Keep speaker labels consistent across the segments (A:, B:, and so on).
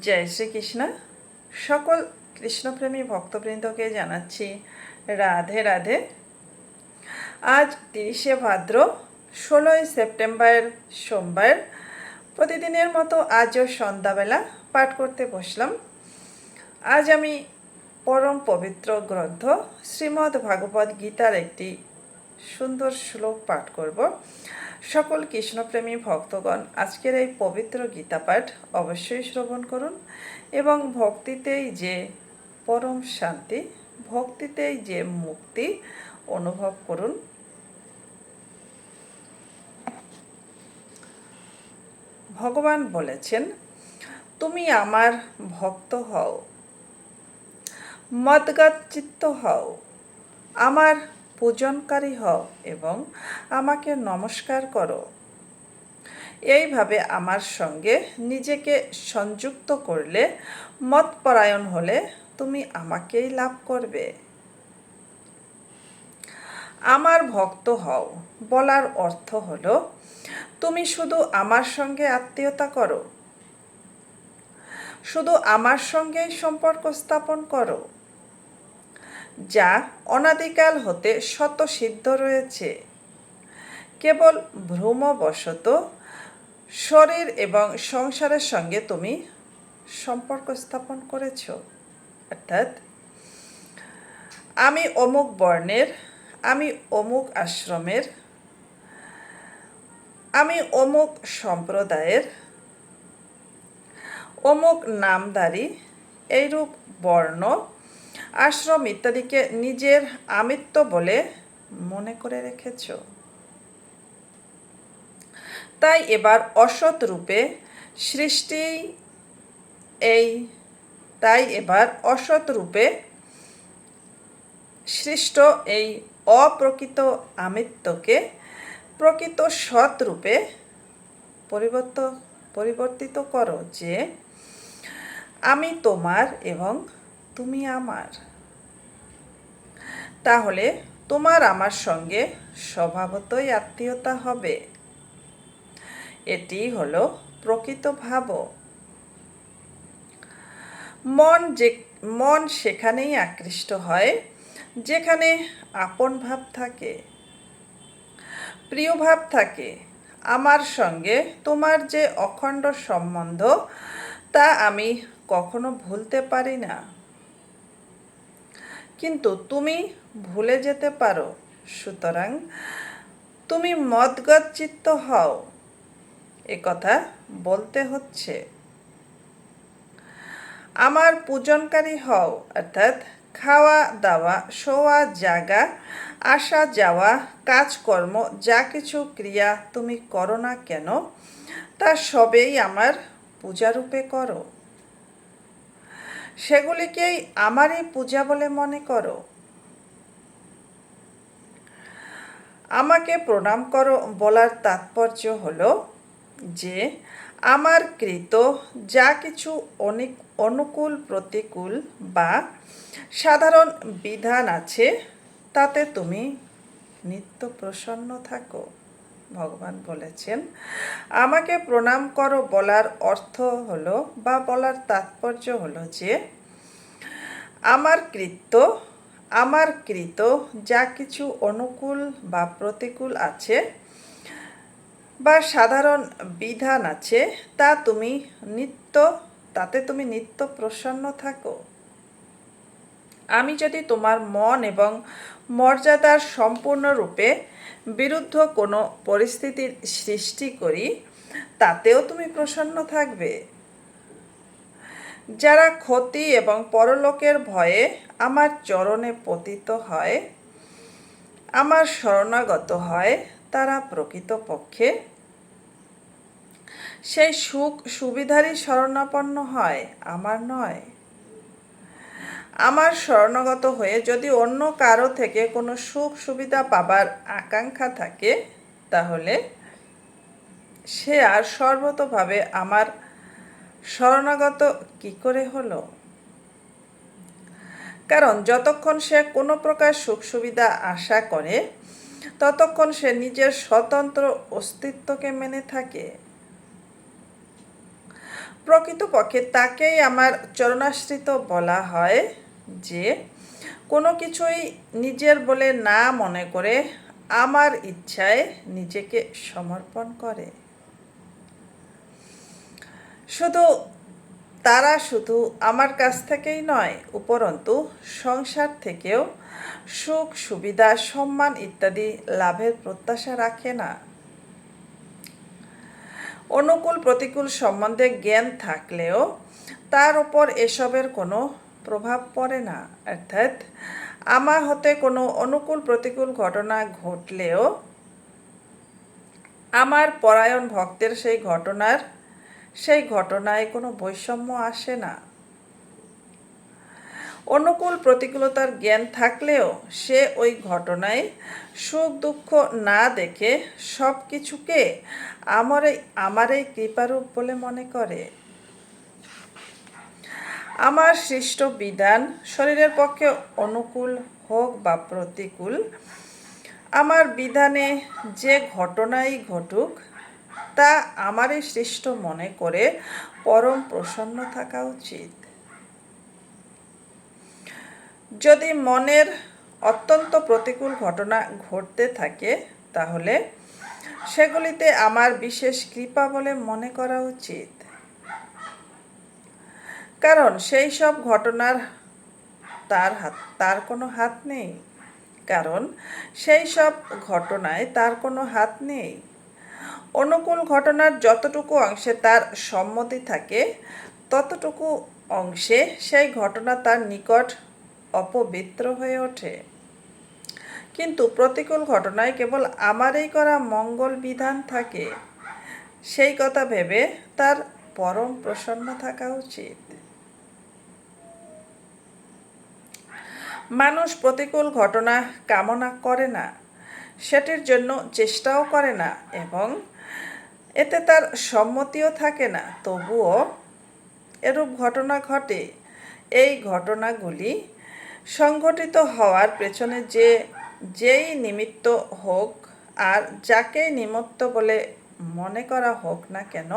A: জয় শ্রীকৃষ্ণ। সকল কৃষ্ণপ্রেমী ভক্তবৃন্দকে জানাচ্ছি রাধে রাধে। আজ তিরিশে ভাদ্র, ষোলোই সেপ্টেম্বর সোমবার, প্রতিদিনের মতো আজও সন্ধ্যাবেলা পাঠ করতে বসলাম। আজ আমি পরম পবিত্র গ্রন্থ শ্রীমদ্ ভাগবত গীতার একটি সুন্দর শ্লোক পাঠ করব। সকল কৃষ্ণপ্রেমী ভক্তগণ, আজকের এই পবিত্র গীতা পাঠ অবশ্যই শ্রবণ করুন এবং ভক্তিতেই যে পরম শান্তি, ভক্তিতেই যে মুক্তি অনুভব করুন। ভগবান বলেছেন, তুমি আমার ভক্ত হও, মদগত চিত্ত হও, আমার পূজনকারী হও এবং আমাকে নমস্কার করো। এইভাবে আমার সঙ্গে নিজেকে সংযুক্ত করলে মতপরায়ণ হলে তুমি আমাকেই লাভ করবে। আমার ভক্ত হও বলার অর্থ হলো, তুমি শুধু আমার সঙ্গে আত্মীয়তা করো। শুধু আমার সঙ্গেই সম্পর্ক স্থাপন করো। যা অনাদিকাল হতে শত সিদ্ধ রয়েছে। কেবল ভ্রমবশত শরীর এবং সংসারের সঙ্গে তুমি সম্পর্ক স্থাপন করেছ। অর্থাৎ, আমি অমুক বর্ণের, আমি অমুক আশ্রমের, আমি অমুক সম্প্রদায়ের, অমুক নামদারি এইরূপ বর্ণ আশ্রম ইত্যাদিকে নিজের আমিত্ব বলে মনে করে রেখেছ। তাই এবার অসৎ রূপে সৃষ্টি এই, তাই এবার অসৎ রূপে সৃষ্ট এই অপ্রকৃত আমিত্বকে প্রকৃত সৎ রূপে পরিবর্ত, পরিবর্তিত করো যে, আমি তোমার এবং তুমি আমার। তাহলে তোমার আমার সঙ্গে স্বভাবতই আত্মীয়তা হবে। এটি হলো প্রকৃত ভাব মন যে, মন সেখানেই আকৃষ্ট হয়, যেখানে আপন ভাব থাকে। প্রিয় ভাব থাকে, আমার সঙ্গে তোমার যে অখণ্ড সম্বন্ধ, তা আমি কখনো ভুলতে পারি না। কিন্তু তুমি ভুলে যেতে পারো। সুতরাং তুমি মদগত চিত্ত হও। এ কথা বলতে হচ্ছে। আমার পূজনকারী হও, অর্থাৎ খাওয়া দাওয়া, শোয়া জাগা, আসা যাওয়া, কাজকর্ম, যা কিছু ক্রিয়া তুমি করো না কেন, তা সবেই আমার পূজারূপে করো। সেগুলিকেই আমারই পূজা বলে মনে করো। আমাকে প্রণাম করো বলার তাৎপর্য হলো যে, আমার কৃত যা কিছু অনেক, অনুকূল, প্রতিকূল বা সাধারণ বিধান আছে, তাতে তুমি নিত্য প্রসন্ন থাকো। ভগবান বলেছেন। আমাকে প্রণাম করো বলার অর্থ হলো বা বলার তাৎপর্য হলো যে, আমার কৃত্য, আমার কৃত যা কিছু অনুকূল বা প্রতিকূল আছে বা সাধারণ বিধান আছে, তা তুমি নিত্য, তাতে তুমি নিত্য প্রসন্ন থাকো। আমি যদি তোমার মন এবং মর্যাদার সম্পূর্ণরূপে বিরুদ্ধ কোনো পরিস্থিতির সৃষ্টি করি, তাতেও তুমি প্রসন্ন থাকবে। যারা ক্ষতি এবং পরলোকের ভয়ে আমার চরণে পতিত হয়, আমার শরণাগত হয়, তারা প্রকৃতপক্ষে সেই সুখ সুবিধারই শরণাপন্ন হয়, আমার নয়। আমার শরণাগত হয়ে যদি অন্য কারও থেকে কোনো সুখ সুবিধা পাবার আকাঙ্ক্ষা থাকে, তাহলে সে আর সর্বতভাবে আমার শরণাগত কি করে হলো? কারণ যতক্ষণ সে কোনো প্রকার সুখ সুবিধা আশা করে, ততক্ষণ সে নিজের স্বতন্ত্র অস্তিত্বকে মেনে থাকে। প্রকৃতপক্ষে তাকেই আমার চরণাশ্রিত বলা হয় যে কোনো কিছুই নিজের বলে না মনে করে আমার ইচ্ছায় নিজেকে সমর্পণ করে। শুধু তারা শুধু আমার কাছ থেকেই নয়, উপরন্তু সংসার থেকেও সুখ, সুবিধা, সম্মান ইত্যাদি লাভের প্রত্যাশা রাখে না। অনুকূল প্রতিকূল সম্বন্ধে জ্ঞান থাকলেও তার উপর এসবের কোনো প্রভাব পড়ে না। অর্থাৎ আমার হতে কোনো অনুকূল প্রতিকূল ঘটনা ঘটলেও আমার পরায়ণ ভক্তের সেই ঘটনার, সেই ঘটনায় কোনো বৈষম্য আসে না। অনুকূল প্রতিকূলতার জ্ঞান থাকলেও সে ওই ঘটনায় সুখ দুঃখ না দেখে সব কিছুকে আমার এই আমার এই কৃপারূপ বলে মনে করে। আমার সৃষ্ট বিধান শরীরের পক্ষে অনুকূল হোক বা প্রতিকূল, আমার বিধানে যে ঘটনাই ঘটুক, তা আমারই সৃষ্ট মনে করে পরম প্রসন্ন থাকা উচিত। যদি মনের অত্যন্ত প্রতিকূল ঘটনা ঘটতে থাকে, তাহলে সেগুলিতে আমার বিশেষ কৃপা বলে মনে করা উচিত। কারণ সেই সব ঘটনার তার হাত, তার কোনো হাত নেই। কারণ সেই সব ঘটনায় তার কোনো হাত নেই। অনুকূল ঘটনার যতটুকু অংশে তার সম্মতি থাকে, ততটুকু অংশে সেই ঘটনা তার নিকট অপবিত্র হয়ে ওঠে। কিন্তু প্রতিকূল ঘটনায় কেবল আমারই করা মঙ্গল বিধান থাকে। সেই কথা ভেবে তার পরম প্রসন্ন থাকা উচিত। মানুষ প্রতিকূল ঘটনা কামনা করে না, সেটির জন্য চেষ্টাও করে না এবং এতে তার সম্মতিও থাকে না। তবুও এরূপ ঘটনা ঘটে। এই ঘটনাগুলি সংঘটিত হওয়ার পেছনে যে, যেই নিমিত্ত হোক আর যাকে নিমিত্ত বলে মনে করা হোক না কেন,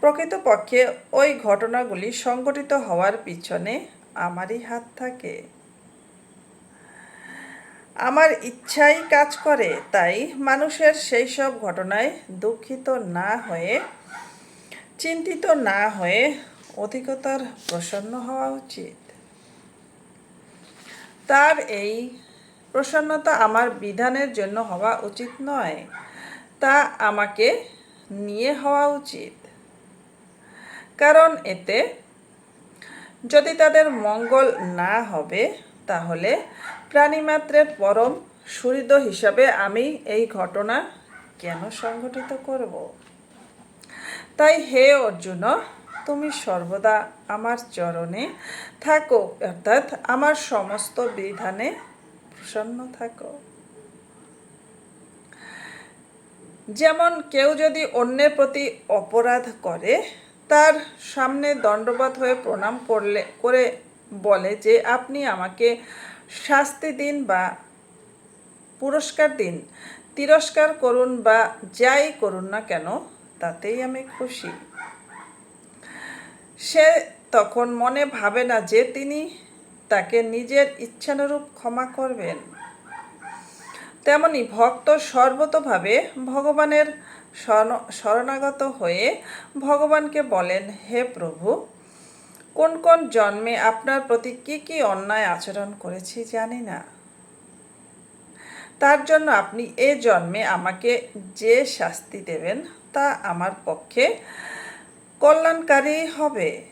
A: প্রকৃতপক্ষে ওই ঘটনাগুলি সংঘটিত হওয়ার পিছনে আমারই হাত থাকে। আমার ইচ্ছাই কাজ করে, তাই মানুষের সেই সব ঘটনায় দুঃখিত না হয়ে, চিন্তিত না হয়ে অধিকতর প্রসন্ন হওয়া উচিত। তার এই প্রসন্নতা আমার বিধানের জন্য হওয়া উচিত নয়, তা আমাকে নিয়ে হওয়া উচিত। কারণ এতে যদি তাদের মঙ্গল না হবে, তাহলে প্রাণীমাত্রের পরম সুহৃদ হিসাবে আমি এই ঘটনা কেন সংঘটিত করব? তাই হে অর্জুন, তুমি সর্বদা আমার চরণে থাকো, অর্থাৎ আমার সমস্ত বিধানে প্রসন্ন থাকো। যেমন কেউ যদি অন্যের প্রতি অপরাধ করে, তার সামনে দণ্ডবাদ হয়ে প্রণাম করলে, করে বলে যে, আপনি আমাকে শাস্তি দিন বা পুরস্কার দিন, তিরস্কার করুন বা যাই করুন না কেন, তাতেই আমি খুশি। সে তখন মনে ভাবে না যে তিনি তাকে নিজের ইচ্ছানুরূপ ক্ষমা করবেন। তেমনি ভক্ত সর্বতভাবে ভগবানের শরণাগত হয়ে ভগবানকে বলেন, হে প্রভু কোন কোন জন্মে আপনার প্রতি কি কি অন্যায় আচরণ করেছি জানি না। তার জন্য আপনি এ জন্মে আমাকে যে শাস্তি দেবেন তা আমার পক্ষে কল্যাণকারী হবে।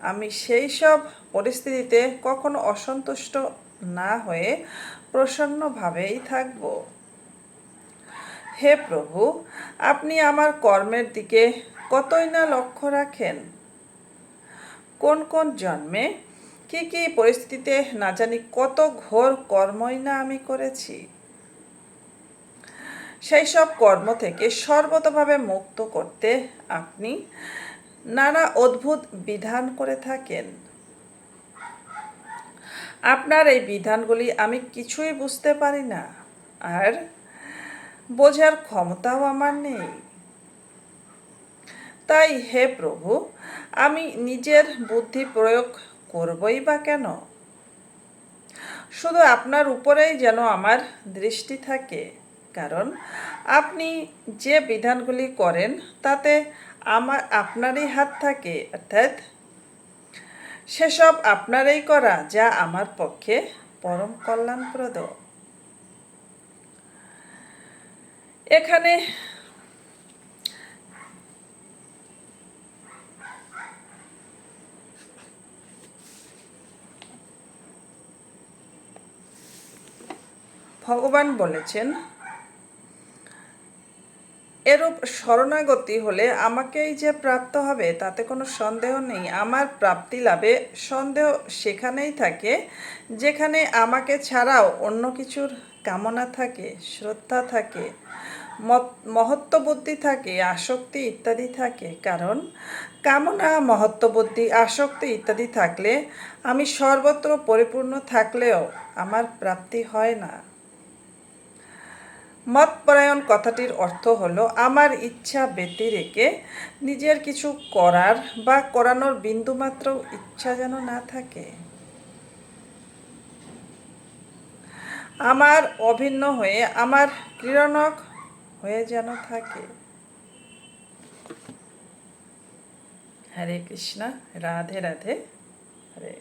A: আমি সেই সব পরিস্থিতিতে কখনো অসন্তুষ্ট না হয়ে প্রসন্নভাবেই থাকব। হে প্রভু, আপনি আমার কর্মের দিকে কতই না লক্ষ্য রাখেন। কোন কোন জন্মে কি কি পরিস্থিতিতে না জানি কত ঘোর কর্মই না আমি করেছি। সেই সব কর্ম থেকে সর্বতভাবে মুক্ত করতে আপনি নানা অদ্ভুত বিধান করে থাকেন। আপনার এই বিধানগুলি আমি কিছুই বুঝতে পারি না। আর বোঝার ক্ষমতাও আমার নেই। তাই হে প্রভু, আমি নিজের বুদ্ধি প্রয়োগ করবই বা কেন? শুধু আপনার উপরেই যেন আমার দৃষ্টি থাকে, কারণ আপনি যে বিধানগুলি করেন, তাতে আমার আপনারই হাত থাকে, অর্থাৎ সেসব আপনারই করা যা আমার পক্ষে পরম কল্যাণপ্রদ। এখানে ভগবান বলেছেন, এরূপ শরণাগতি হলে আমাকেই যে প্রাপ্ত হবে, তাতে কোনো সন্দেহ নেই। আমার প্রাপ্তি লাভে সন্দেহ সেখানেই থাকে, যেখানে আমাকে ছাড়াও অন্য কিছুর কামনা থাকে, শ্রদ্ধা থাকে মহত্ববুদ্ধি থাকে, আসক্তি ইত্যাদি থাকে। কারণ, কামনা মহত্ববুদ্ধি আসক্তি ইত্যাদি থাকলে আমি সর্বত্র পরিপূর্ণ থাকলেও আমার প্রাপ্তি হয় না। মতপরায়ণ কথাটির অর্থ হলো, আমার ইচ্ছা ব্যতি রেখে নিজের কিছু করার বা করানোর বিন্দুমাত্র ইচ্ছা যেন না থাকে। আমার অভিন্ন হয়ে আমার ক্রীড়নক হয়ে যেন থাকে। হরে কৃষ্ণা, রাধে রাধে, হরে